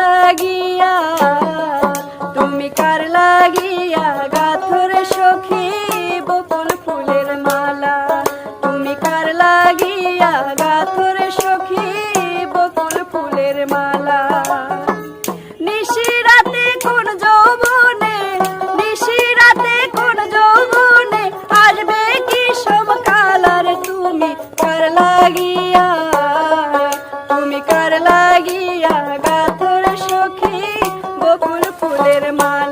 লাগিয়া লাগিয়া তুমি কার লাগিয়া গাথর সখী বকুল ফুলের মালা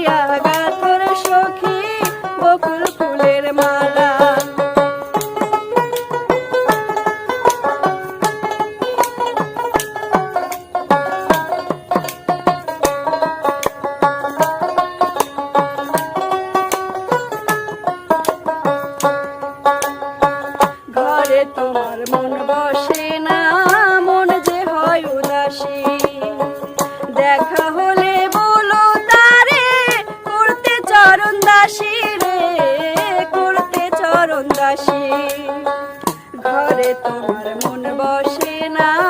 கையாக চরণ দাসী রে করতে চরণ দাসী। ঘরে তোমার মন বসে না